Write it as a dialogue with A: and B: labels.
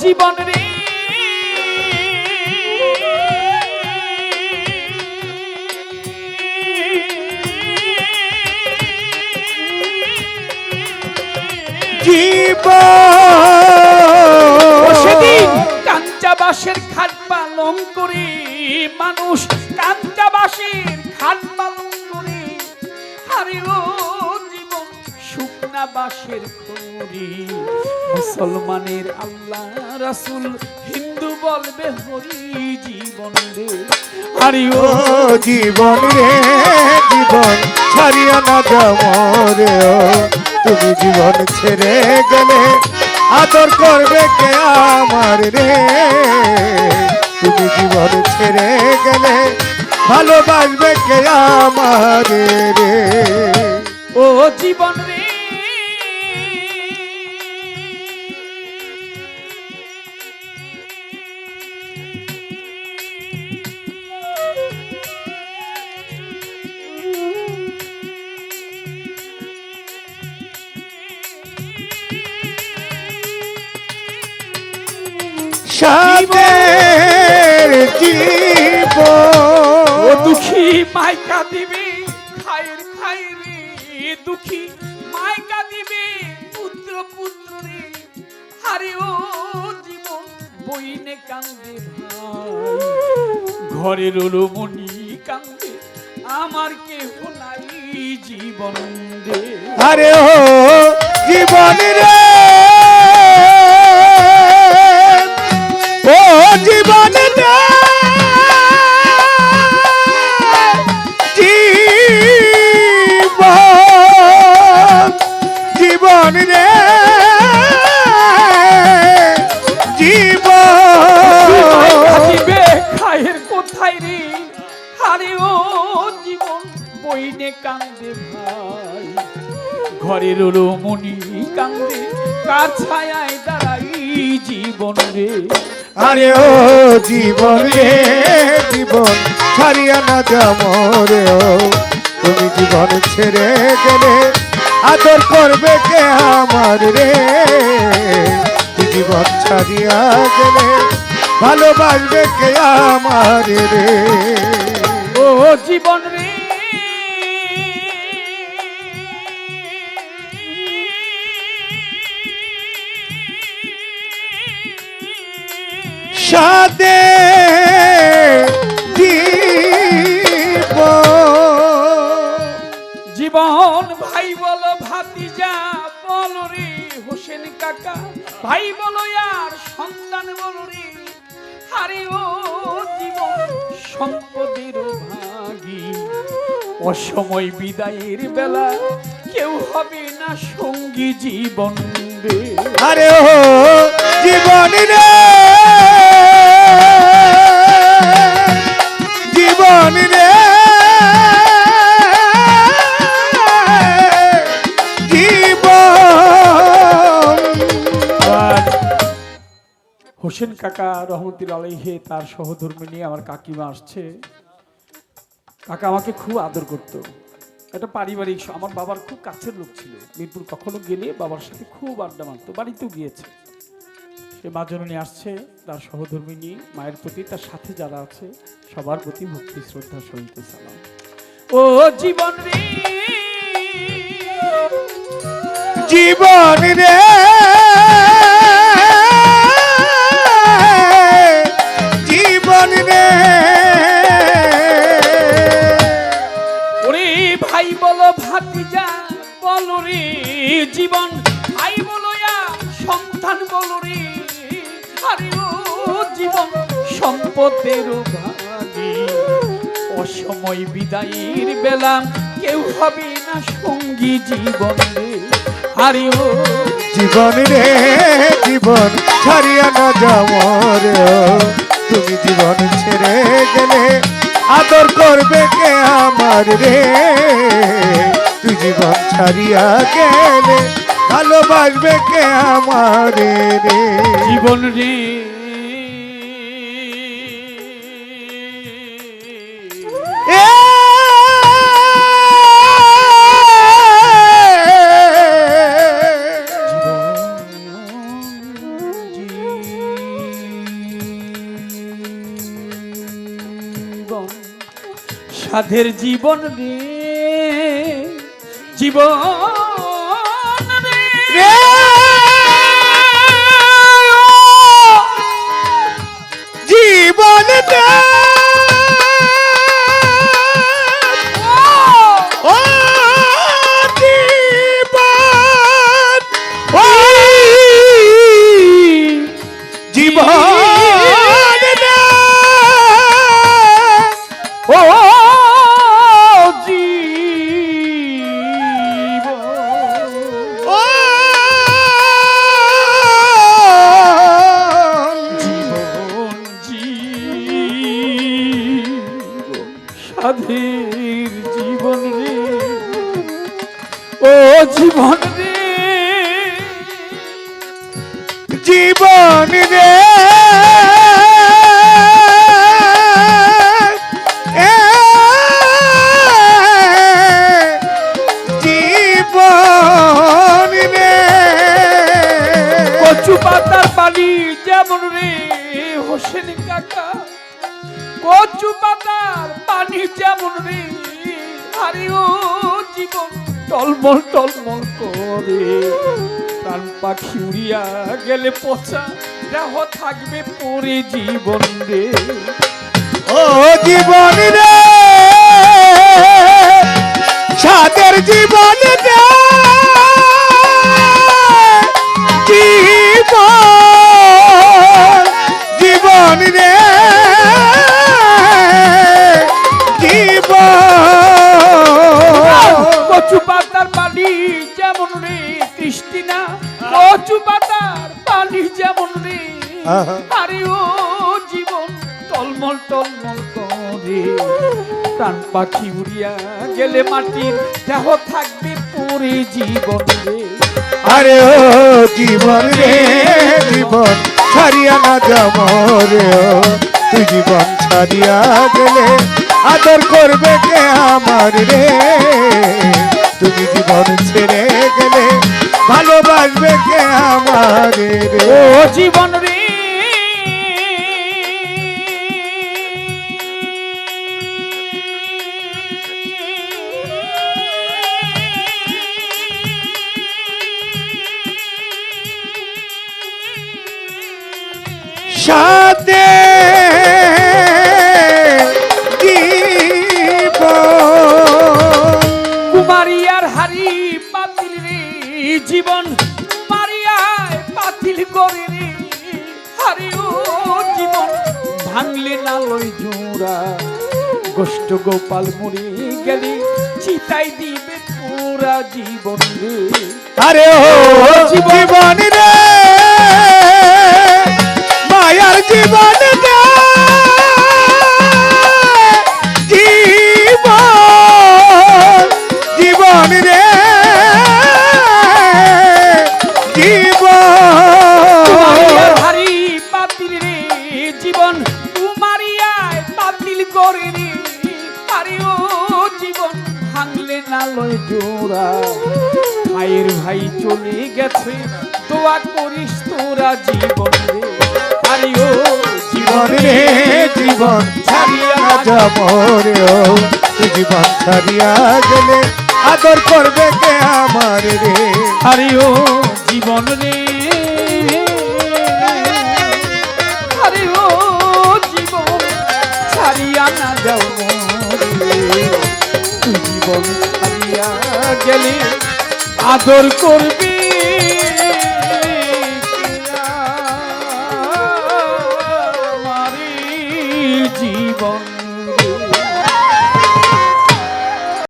A: জীবন রে। সেদিন কাঞ্চাবাসের খাট পালন করে মানুষ কাঞ্চাবাসের খাট পালন করে আরে ও জীবন বাসের খড়ি মুসলমানের আল্লাহ রাসূল হিন্দু বলবে হরি জীবন রে। আরে ও
B: জীবন রে জীবন ছাড়িয়া না ও। তুমি জীবন ছেড়ে গেলে আদর করবে কে আমার রে? তুমি জীবন ছেড়ে গেলে ভালোবাসবে কে আমার রে?
A: ও জীবন রে
B: সাদের জীবন
A: ও দুঃখী মাইকা দিবে খায়ের খায়রে দুঃখী মাইকা দিবে পুত্র পুত্র। রে আরে ও জীবন বইনে কান্দে ঘরের মনি কান্দে আমার কেহ নাই জীবন রে।
B: আরে ও জীবন রে
A: কান্দে ভাই। ঘরের মনি কান্দে কার ছায়ায় দাঁড়াই জীবন রে?
B: আরে ও জীবন রে জীবন ছাড়িয়া না যামরে ও। তুমি জীবন ছেড়ে গেলে আদর করবে কে আমার রে? জীবন ছাড়িয়া গেলে ভালোবাসবে কে আমার রে?
A: ও জীবন রে
B: সাদে জীবন
A: ভাই বলো ভাতিজা বলো রে হোসেন কাকা। ভাই বলো আর সন্তান বলো রে। আরে ও জীবন সম্পদের ভাগি। অসময় বিদায়ের বেলা কেউ হবে না সঙ্গী জীবন রে।
B: আরে ও
A: হোসেন কাকা রহমতুল আলহে তার সহধর্মী নিয়ে আমার কাকিমা আসছে। কাকা আমাকে খুব আদর করতো। এটা পারিবারিক আমার বাবার খুব কাছের লোক ছিল। মিরপুর কখনো গেলে বাবার সাথে খুব আড্ডা মারতো, বাড়িতেও গিয়েছে। সে মা জননী আসছে, তার সহধর্মিনী মায়ের প্রতি তার সাথে যারা আছে, সবার প্রতি ভক্তি, শ্রদ্ধা সহিত সালাম। ও জীবন
B: জীবন রে
A: ভাতিজা, বলো রে জীবন। ভাই বলো ইয়া, সন্তান বলো রে। আরে জীবন, সম্পদের ভাগী অসময় বিদায়ের বেলা, কেউ হবে না সঙ্গী জীবন রে। আরে ও
B: জীবন রে, জীবন ছাড়িয়া না যাওয়ার তুমি জীবন ছেড়ে গেলে আদর করবে কে আমার রে? তুই জীবন ছাড়িয়া গেলে ভালোবাসবে কে আমার রে?
A: জীবন রে। সাধের জীবন রে জীবন রে।
B: রে! জীবন দে
A: সাধের জীবন রে। ও জীবন রে।
B: জীবন রে।
A: পানি কচু পাতার পানি যেমন রে ও জীবন টলমল টলমল করে। প্রাণ পাখি উড়িয়া গেলে পচা থাকবে পরে জীবন রে।
B: ও জীবন রে জীবন রে। জীবন
A: টলমল টলমল করে। প্রাণ পাখি উড়িয়া গেলে মাটির দেহ থাকবে পরে জীবন রে।
B: আরে ও জীবন রে জীবন ছাড়িয়া না যামরে ও। তুই জীবন ছাড়িয়া গেলে আদর করবে কে আমার রে। তুমি জীবন ছেড়ে গেলে ভালোবাসবে কে আমার রে।
A: ও জীবন রে
B: সাথে জীবন
A: কুমারিয়ার হারি পাতিল রে জীবন মারিয়ায় পাতিল করে রে। হারি ও জীবন ভাঙলে না লই জোড়া। গোষ্ঠ গোপাল মরে গেলে চিতাই দিবে পুরা জীবন রে।
B: আরে ও জীবন
A: ভাই চলে গেছে দোয়া করিস তোরা জীবন রে। আরে ও
B: জীবন রে জীবন ছাড়িয়া যাব রে ও। জীবন ছাড়িয়া গেলে আদর করবে কে আমার রে।
A: আরে ও জীবন রে। আরে ও জীবন ছাড়িয়া না যাও মরে। জীবন ছাড়িয়া গেলে আদর করবি?